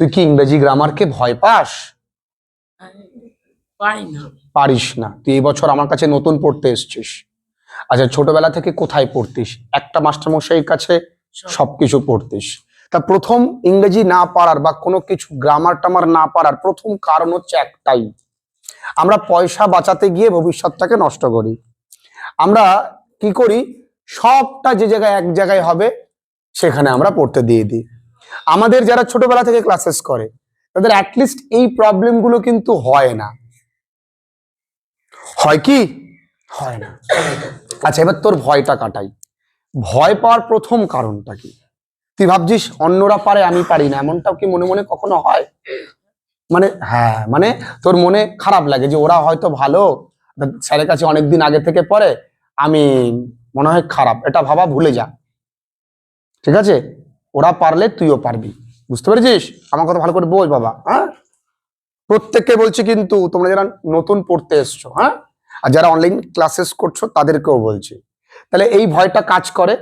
তুই কি ইংরেজি গ্রামারকে ভয় পাস? পারিস না। তুই এই বছর আমার কাছে নতুন পড়তে এসছিস। আচ্ছা ছোটবেলা থেকে কোথায় পড়তিস? একটা মাস্টারমশাইয়ের কাছে সবকিছু পড়তিস। তা প্রথম ইংরেজি না পারার বা কোনো কিছু গ্রামার টামার না পারার প্রথম কারণ হচ্ছে একটাই। আমরা পয়সা বাঁচাতে গিয়ে ভবিষ্যৎটাকে নষ্ট করি। আমরা কি করি? সবটা যে জায়গায় এক জায়গায় হবে সেখানে আমরা পড়তে দিয়ে দিই। আমাদের যারা ছোটবেলা থেকে ক্লাসেস করে, তাদের অ্যাটলিস্ট এই প্রবলেমগুলো কিন্তু হয় না। হয় কি? হয় না। আচ্ছা এবার তোর ভয়টা কাটাই। ভয় পাওয়ার প্রথম কারণটা কি? তুই ভাবছিস অন্যরা পারে, আমি পারি না, এমনটাও কি মনে মনে কখনো হয়? মানে হ্যাঁ মানে তোর মনে খারাপ লাগে যে ওরা হয়তো ভালো স্যারের কাছে অনেকদিন আগে থেকে পরে আমি মনে হয় খারাপ, এটা ভাবা ভুলে যা। ঠিক আছে? ওরা পারলে তুইও পারবি। বুঝতে পেরেছিস? আমার কথা ভালো করে বোঝ বাবা হ্যাঁ? প্রত্যেককে বলছি কিন্তু তোমরা যারা নতুন পড়তে এসছো হ্যাঁ? আর যারা অনলাইন ক্লাসেস করছ, তাদেরকেও বলছি। তাহলে এই ভয়টা কাজ করে।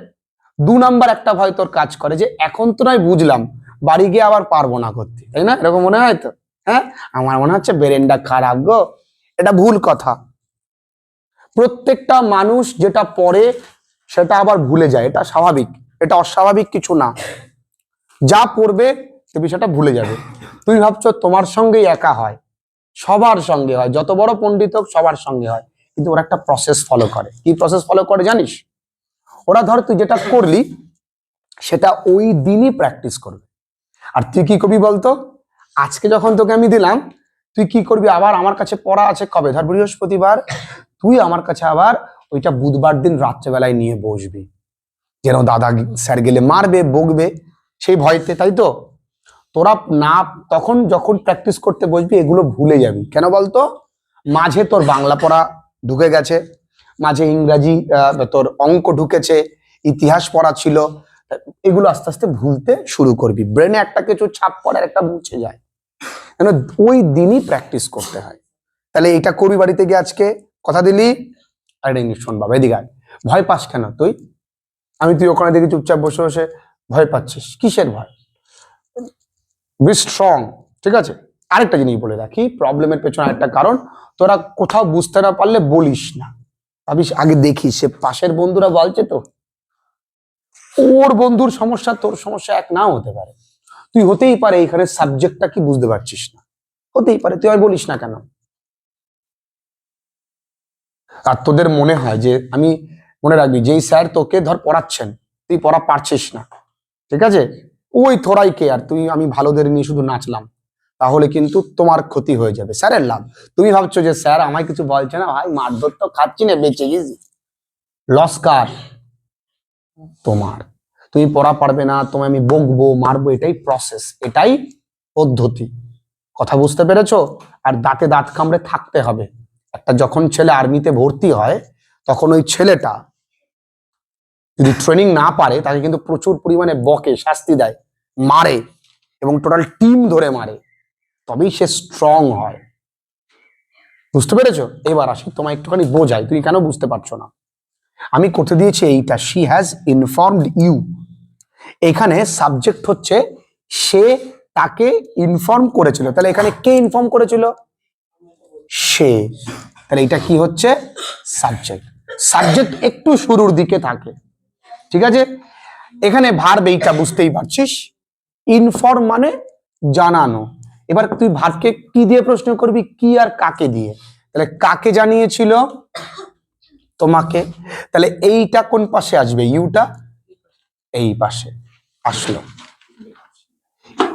দু নাম্বার একটা ভয় তোর কাজ করে যে, এখন তো নয় বুঝলাম, বাড়ি গিয়ে আবার পারব না করতে। তাই না? এরকম মনে হয় তো? হ্যাঁ? আমার মনে হচ্ছে বেরেনটা খারাপ গো। এটা ভুল কথা। প্রত্যেকটা মানুষ যেটা পড়ে, সেটা আবার ভুলে যায়। এটা স্বাভাবিক। এটা অস্বাভাবিক কিছু না। যা পড়বে সে বিষয়টা ভুলে যাবে। তুই ভাবছ তোমার সঙ্গেই একা হয়, সবার সঙ্গে হয়, যত বড় পণ্ডিত হোক সবার সঙ্গে হয়, কিন্তু ওরা একটা প্রসেস ফলো করে। কি প্রসেস ফলো করে জানিস? ওরা ধর তুই যেটা করলি, সেটা ওই দিনই প্র্যাকটিস করবে। আর তুই কি করবি বলতো? আজকে যখন তোকে আমি দিলাম, তুই কি করবি? আবার আমার কাছে পড়া আছে কবে? ধর বৃহস্পতিবার, তুই আমার কাছে আবার ওইটা বুধবার দিন রাত্রেবেলায় নিয়ে বসবি। যেন দাদা স্যার গেলে মারবে, বকবে সেই ভয়তে, তাই তো? তোরা না, তখন যখন প্র্যাকটিস করতে বসবি, এগুলো ভুলে যাবি। কেন বলতো? মাঝে তোর বাংলা পড়া ঢুকে গেছে, মাঝে ইংরাজি তোর অঙ্ক ঢুকেছে, ইতিহাস পড়া ছিল এগুলো আস্তে আস্তে ভুলতে শুরু করবি। ব্রেনে একটা কিছু ছাপ পড়ার একটা মুছে যায়। কেন? ওই দিনই প্র্যাকটিস করতে হয়। তাহলে এটা করবি বাড়িতে গিয়ে আজকে? কথা দিলি? আর শোন বাবা, এদিকে। ভয় পাস কেন তুই? আমি, তুই ওখানে দেখি চুপচাপ বসে বসে ভয় পাচ্ছিস? কিসের ভয়? বি স্ট্রং ঠিক আছে? আরেকটা জিনিস বলে রাখি প্রবলেমের পেছনে আরেকটা কারণ, তোরা কোথাও বুঝতে না পারলে বলিস না। ভাবিস, আগে দেখিস, সে পাশের বন্ধুরা বলছে তো, ওর বন্ধুর সমস্যা, তোর সমস্যা এক নাও হতে পারে। তুই হতেই পারে, এখানে সাবজেক্টটা কি বুঝতে পারছিস না। হতেই পারে, তুই আর বলিস না কেন? আর তোদের মনে হয় যে, আমি মনে রাখবি, যেই স্যার তোকে ধর পড়াচ্ছেন, তুই পড়া পারছিস না। ঠিক আছে? ওই থোড়াই কে আর তুই আমি ভালোদের নিয়ে শুধু নাচলাম। তাহলে কিন্তু তোমার ক্ষতি হয়ে যাবে। স্যারের লাভ। তুমি ভাবছ যে স্যার আমায় কিছু বলছে না ভাই, মারধর তো খাচ্ছি না, বেঁচে গেছি। লস কার? তোমার। তুমি পড়া পারবে না, তোমায় আমি বকবো, মারবো, এটাই প্রসেস এটাই পদ্ধতি। কথা বুঝতে পেরেছ? আর দাঁতে দাঁত কামড়ে থাকতে হবে। একটা যখন ছেলে আর্মিতে ভর্তি হয়, তখন ওই ছেলেটা যদি ট্রেনিং না পারে, তাকে কিন্তু প্রচুর পরিমাণে বকে, শাস্তি দেয়, মারে এবং টোটাল টিম ধরে মারে, তবেই সে স্ট্রং হয়। বুঝতে পেরেছ? এবার আসি, তোমায় একটুখানি বোঝাই, তুমি কেন বুঝতে পারছ না? আমি করতে দিয়েছি এইটা শি হ্যাজ ইনফর্মড ইউ এখানে সাবজেক্ট হচ্ছে, সে তাকে ইনফর্ম করেছিল। তাহলে এখানে কে ইনফর্ম করেছিল? সে। তাহলে এটা কি হচ্ছে? সাবজেক্ট সাবজেক্ট একটু শুরুর দিকে থাকে। ঠিক আছে? এখানে ভার্ব এইটা বুঝতেই পারছিস। ইনফর্ম মানে জানানো। এবার তুই ভার্বকে কি দিয়ে প্রশ্ন করবি? কি আর কাকে দিয়ে? তাহলে কাকে জানিয়েছিল? তোমাকে। তাহলে এইটা কোন পাশে আসবে? ইউটা এই পাশে। আসলো।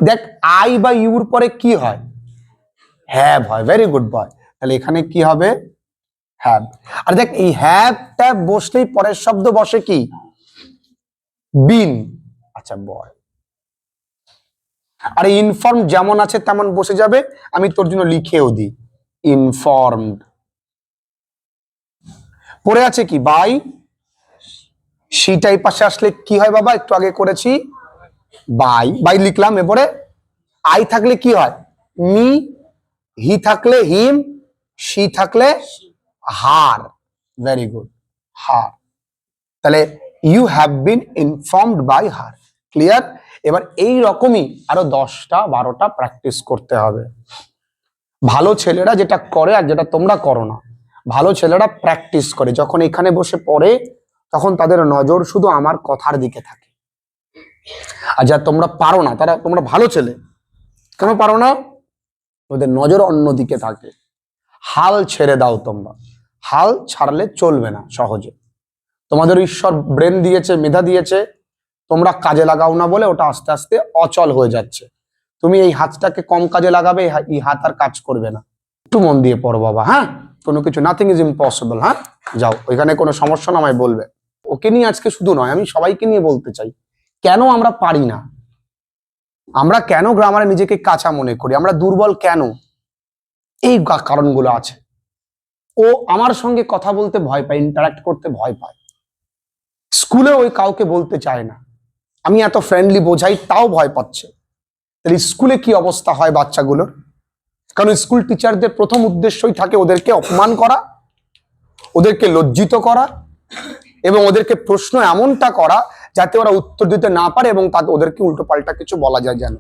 দেখ আই বা ইউর পরে কি হয়? হ্যাভ হয়। ভেরি গুড বয় তাহলে এখানে কি হবে? হ্যাভ আর দেখ, এই হ্যাভ ট্যাব বসলেই পরের শব্দ বসে কি? বিন। আচ্ছা বয় আর ইনফর্ম যেমন আছে তেমন বসে যাবে। আমি তোর জন্য লিখেও দিই। ইনফর্মড পড়ে আছে কি? বাই সিটাই পাশে আসলে কি হয় বাবা? একটু আগে করেছি। বাই বাই লিখলাম এরপরে আই থাকলে কি হয়? মি, হি থাকলে হিম সি থাকলে হার। Very good her. তাহলে you have been informed by her clear এবার এই রকমই আরও দশটা, বারোটা প্র্যাকটিস করতে হবে। ভালো ছেলেরা যেটা করে আর যেটা তোমরা করো না। ভালো ছেলেরা প্র্যাকটিস করে। যখন এখানে বসে পড়ে, তখন তাদের নজর শুধু আমার কথার দিকে থাকে। আর যা তোমরা পারো না, তারা তোমরা ভালো ছেলে। কেন পারো না? ওদের নজর অন্যদিকে থাকে। হাল ছেড়ে দাও তোমরা। হাল ছাড়লে চলবে না সহজে। তোমাদের ঈশ্বর ব্রেন দিয়েছে, মেধা দিয়েছে, তোমরা কাজে লাগাও না বলে ওটা আস্তে আস্তে অচল হয়ে যাচ্ছে। তুমি এই হাতটাকে কম কাজে লাগাবে, এই হাত আর কাজ করবে না। একটু মন দিয়ে পড়ো বাবা হ্যাঁ? কোনো কিছু নাথিং ইজ ইম্পসিবল হ্যাঁ? যাও, ওইখানে কোনো সমস্যা না আমায় বলবে। ওকে নিয়ে আজকে শুধু নয়, আমি সবাইকে নিয়ে বলতে চাই, কেন আমরা পারি না? আমরা কেন গ্রামারে নিজেকে কাঁচা মনে করি? আমরা দুর্বল কেন? এই কারণগুলো আছে। ও আমার সঙ্গে কথা বলতে ভয় পায় ইন্টারাক্ট করতে ভয় পায়। স্কুলে ওই কাউকে বলতে চায় না। আমি এত ফ্রেন্ডলি বোঝাই, তাও ভয় পাচ্ছে। তাহলে স্কুলে কি অবস্থা হয় বাচ্চাগুলোর? কারণ স্কুল টিচারদের প্রথম উদ্দেশ্যই থাকে ওদেরকে অপমান করা, ওদেরকে লজ্জিত করা, এবং ওদেরকে প্রশ্ন এমনটা করা যাতে ওরা উত্তর দিতে না পারে এবং তাদের ওদেরকে উল্টো পাল্টা কিছু বলা যায় যেন।